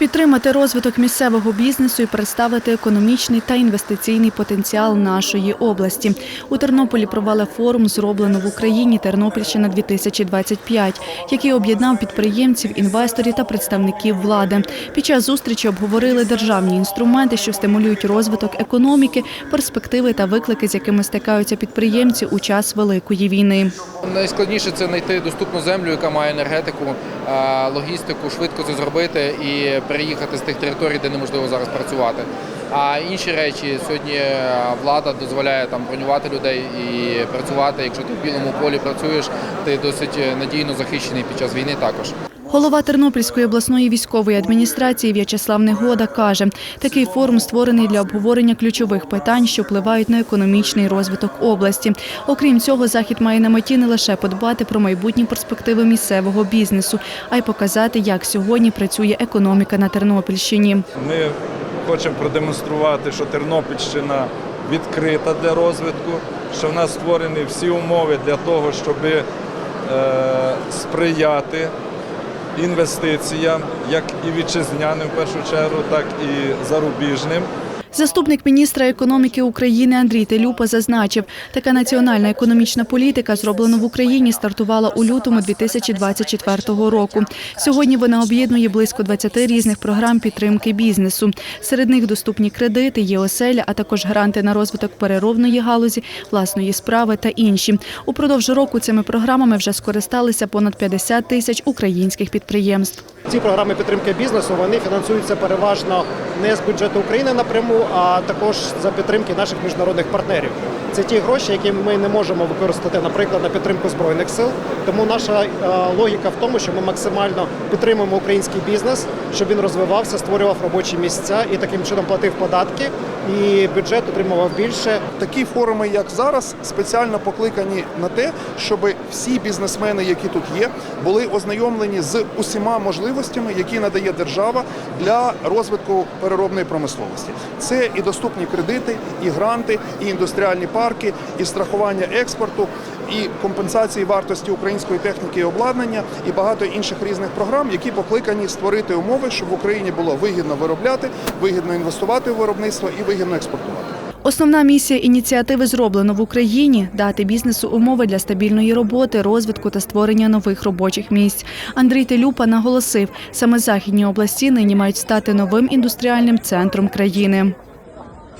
підтримати розвиток місцевого бізнесу і представити економічний та інвестиційний потенціал нашої області. У Тернополі провели форум Зроблено в Україні Тернопільщина 2025 який об'єднав підприємців, інвесторів та представників влади. Під час зустрічі обговорили державні інструменти, що стимулюють розвиток економіки, перспективи та виклики, з якими стикаються підприємці у час великої війни. Найскладніше це знайти доступну землю, яка має енергетику, логістику, швидко це зробити і переїхати з тих територій, де неможливо зараз працювати. А інші речі сьогодні е, влада дозволяє там бронювати людей і працювати. Якщо ти в білому полі працюєш, ти досить е, надійно захищений під час війни також. Голова Тернопільської обласної військової адміністрації В'ячеслав Негода каже, такий форум створений для обговорення ключових питань, що впливають на економічний розвиток області. Окрім цього, захід має на меті не лише подбати про майбутні перспективи місцевого бізнесу, а й показати, як сьогодні працює економіка на Тернопільщині. Ми хочемо продемонструвати, що Тернопільщина відкрита для розвитку, що в нас створені всі умови для того, щоб е, сприяти інвестиціям, як і вітчизняним в першу чергу, так і зарубіжним. Заступник міністра економіки України Андрій Телюпа зазначив, така національна економічна політика, зроблена в Україні, стартувала у лютому 2024 року. Сьогодні вона об'єднує близько 20 різних програм підтримки бізнесу. Серед них доступні кредити, є оселя, а також гранти на розвиток переробної галузі, власної справи та інші. Упродовж року цими програмами вже скористалися понад 50 тисяч українських підприємств. Ці програми підтримки бізнесу вони фінансуються переважно не з бюджету України напряму, а також за підтримки наших міжнародних партнерів. Це ті гроші, які ми не можемо використати, наприклад, на підтримку збройних сил. Тому наша е, логіка в тому, що ми максимально підтримуємо український бізнес, щоб він розвивався, створював робочі місця і таким чином платив податки, і бюджет отримував більше. Такі форуми, як зараз, спеціально покликані на те, щоб всі бізнесмени, які тут є, були ознайомлені з усіма можливостями, які надає держава для розвитку переробної промисловості. Це і доступні кредити, і гранти, і індустріальні парки, і страхування експорту, і компенсації вартості української техніки і обладнання, і багато інших різних програм, які покликані створити умови, щоб в Україні було вигідно виробляти, вигідно інвестувати в виробництво і вигідно експортувати. Основна місія ініціативи зроблено в Україні дати бізнесу умови для стабільної роботи, розвитку та створення нових робочих місць. Андрій Телюпа наголосив, саме західні області нині мають стати новим індустріальним центром країни.